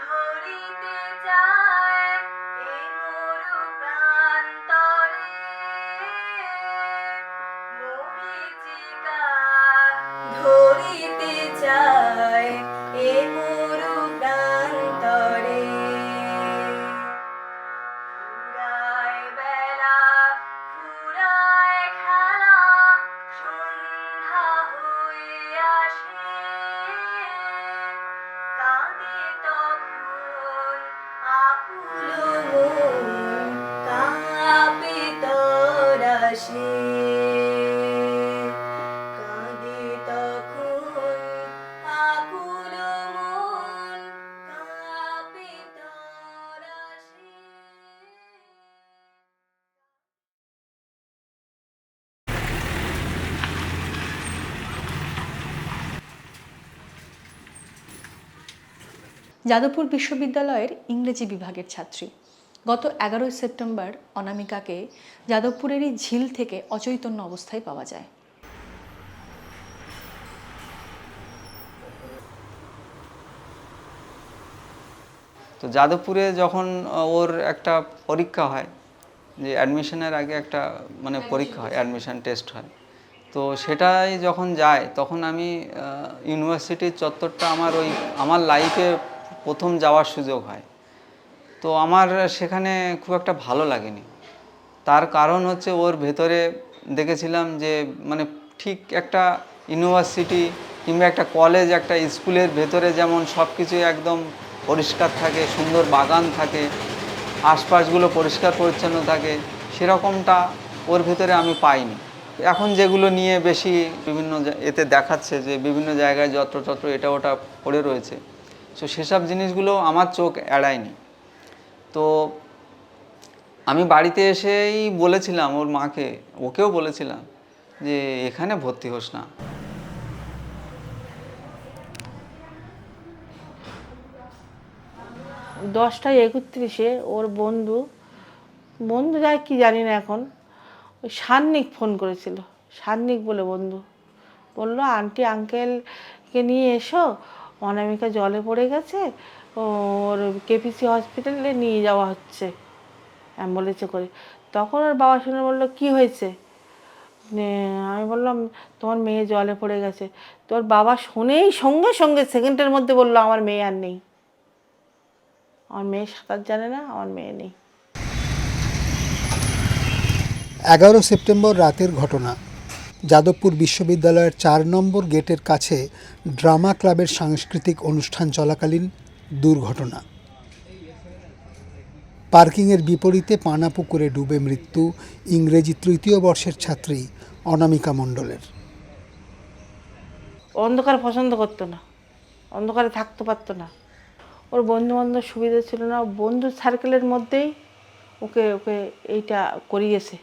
ধরিতে যাদবপুর বিশ্ববিদ্যালয়ের ইংরেজি বিভাগের ছাত্রী। গত এগারোই সেপ্টেম্বর অনামিকাকে যাদবপুরেরই ঝিল থেকে অচৈতন্য অবস্থায় পাওয়া যায়। তো যাদবপুরে যখন ওর একটা পরীক্ষা হয় যে অ্যাডমিশনের আগে একটা মানে পরীক্ষা হয় অ্যাডমিশন টেস্ট হয়। তো সেটাই যখন যায় তখন আমি ইউনিভার্সিটির চত্বরটা আমার ওই আমার লাইফে প্রথম যাওয়ার সুযোগ হয়। তো আমার সেখানে খুব একটা ভালো লাগেনি। তার কারণ হচ্ছে ওর ভেতরে দেখেছিলাম যে মানে ঠিক একটা ইউনিভার্সিটি কিংবা একটা কলেজ, একটা স্কুলের ভেতরে যেমন সব কিছুই একদম পরিষ্কার থাকে, সুন্দর বাগান থাকে, আশপাশগুলো পরিষ্কার পরিচ্ছন্ন থাকে, সেরকমটা ওর ভেতরে আমি পাইনি। এখন যেগুলো নিয়ে বেশি বিভিন্ন এতে দেখাচ্ছে যে বিভিন্ন জায়গায় যত্রতত্র এটা ওটা পড়ে রয়েছে। তো সেসব জিনিসগুলো আমার চোখ এড়ায়নি। তো আমি বাড়িতে এসেই বলেছিলাম ওর মাকে, ওকেও বলেছিলাম যে এখানে ভর্তি হোস না। দশটা একত্রিশে ওর বন্ধু বন্ধু যায় কি জানি না এখন, ওই সান্নিক ফোন করেছিল, সান্নিক বলে বন্ধু। বলল, আন্টি, আঙ্কেলকে নিয়ে এসো অনামিকা জলে পড়ে গেছে ওর কেপিসি হসপিটালে নিয়ে যাওয়া হচ্ছে অ্যাম্বুলেন্সে করে। তখন ওর বাবা শুনে বলল, কি হয়েছে? আমি বললাম, তোমার মেয়ে জলে পড়ে গেছে। তোর বাবা শুনেই সঙ্গে সঙ্গে সেকেন্ডের মধ্যে বলল, আমার মেয়ে আর নেই। আমার মেয়ে সাঁতার জানে না, আমার মেয়ে নেই। এগারো সেপ্টেম্বর রাতের ঘটনা। যাদবপুর বিশ্ববিদ্যালয়ের চার নম্বর গেটের কাছে ড্রামা ক্লাবের সাংস্কৃতিক অনুষ্ঠান চলাকালীন দুর্ঘটনা। পার্কিংয়ের বিপরীতে পানা পুকুরে ডুবে মৃত্যু ইংরেজি তৃতীয় বর্ষের ছাত্রী অনামিকা মণ্ডলের। অন্ধকার পছন্দ করতো না, অন্ধকারে থাকতে পারতো না। ওর বন্ধু বান্ধব সুবিধা ছিল না বন্ধু সার্কেলের মধ্যেই ওকে ওকে এইটা করিয়েছে।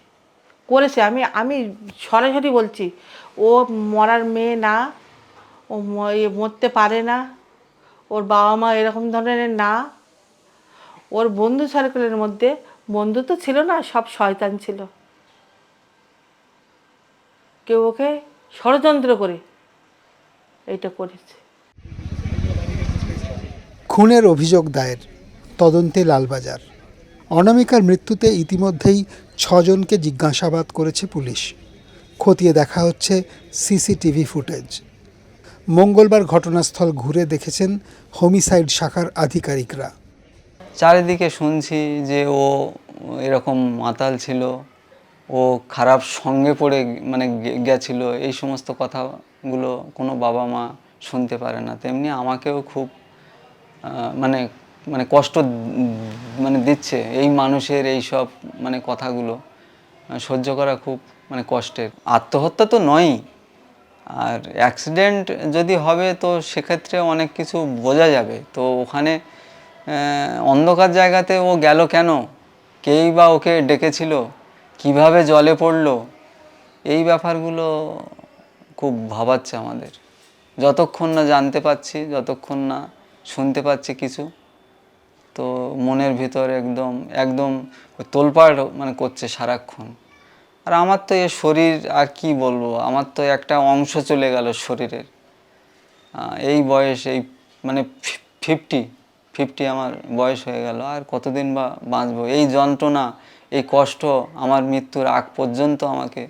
করেছে, আমি আমি সরাসরি বলছি, ও মরার মেয়ে না, ও মরতে পারে না, ওর বাবা মা এরকম ধরনের না, ওর বন্ধু সার্কেলের মধ্যে বন্ধু তো ছিল না, সব শয়তান ছিল। কেউ ওকে ষড়যন্ত্র করে এটা করেছে। খুনের অভিযোগ দায়ের, তদন্তে লালবাজার। অনামিকার মৃত্যুতে ইতিমধ্যেই ছজনকে জিজ্ঞাসাবাদ করেছে পুলিশ। খতিয়ে দেখা হচ্ছে সিসিটিভি ফুটেজ। মঙ্গলবার ঘটনাস্থল ঘুরে দেখেছেন হোমিসাইড শাখার আধিকারিকরা। চারিদিকে শুনছি যে ও এরকম মাতাল ছিল, ও খারাপ সঙ্গে পড়ে মানে গেছিল, এই সমস্ত কথাগুলো কোনো বাবা মা শুনতে পারে না। তেমনি আমাকেও খুব মানে মানে কষ্ট মানে দিচ্ছে এই মানুষের এই সব মানে কথাগুলো সহ্য করা খুব মানে কষ্টের। আত্মহত্যা তো নয়ই। আর অ্যাক্সিডেন্ট যদি হবে তো সেক্ষেত্রে অনেক কিছু বোঝা যাবে। তো ওখানে অন্ধকার জায়গাতে ও গেল কেন? কেই বা ওকে ডেকেছিল? কীভাবে জলে পড়ল? এই ব্যাপারগুলো খুব ভাবাচ্ছে আমাদের। যতক্ষণ না জানতে পাচ্ছি যতক্ষণ না শুনতে পাচ্ছি কিছু তো মনের ভিতর একদম একদম তোলপাড় মানে করছে সারাক্ষণ। আর আমার তো এ শরীর, আর কি বলব, আমার তো একটা অংশ চলে গেল শরীরের। এই বয়স, এই মানে ফিফটি ফিফটি আমার বয়স হয়ে গেল, আর কতদিন বা বাঁচবো? এই যন্ত্রণা, এই কষ্ট আমার মৃত্যুর আগ পর্যন্ত আমাকে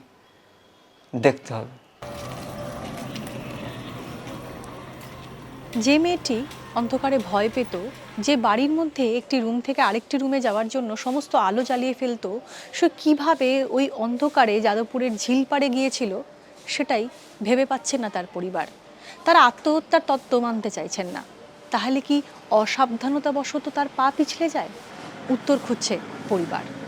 দেখতে হবে। যে মেয়েটি অন্ধকারে ভয় পেত, যে বাড়ির মধ্যে একটি রুম থেকে আরেকটি রুমে যাওয়ার জন্য সমস্ত আলো জ্বালিয়ে ফেলতো, সে কীভাবে ওই অন্ধকারে যাদবপুরের ঝিল পাড়ে গিয়েছিল সেটাই ভেবে পাচ্ছে না তার পরিবার। তারা আত্মহত্যার তত্ত্ব মানতে চাইছেন না। তাহলে কি অসাবধানতাবশত তার পা পিছলে যায়? উত্তর খুঁজছে পরিবার।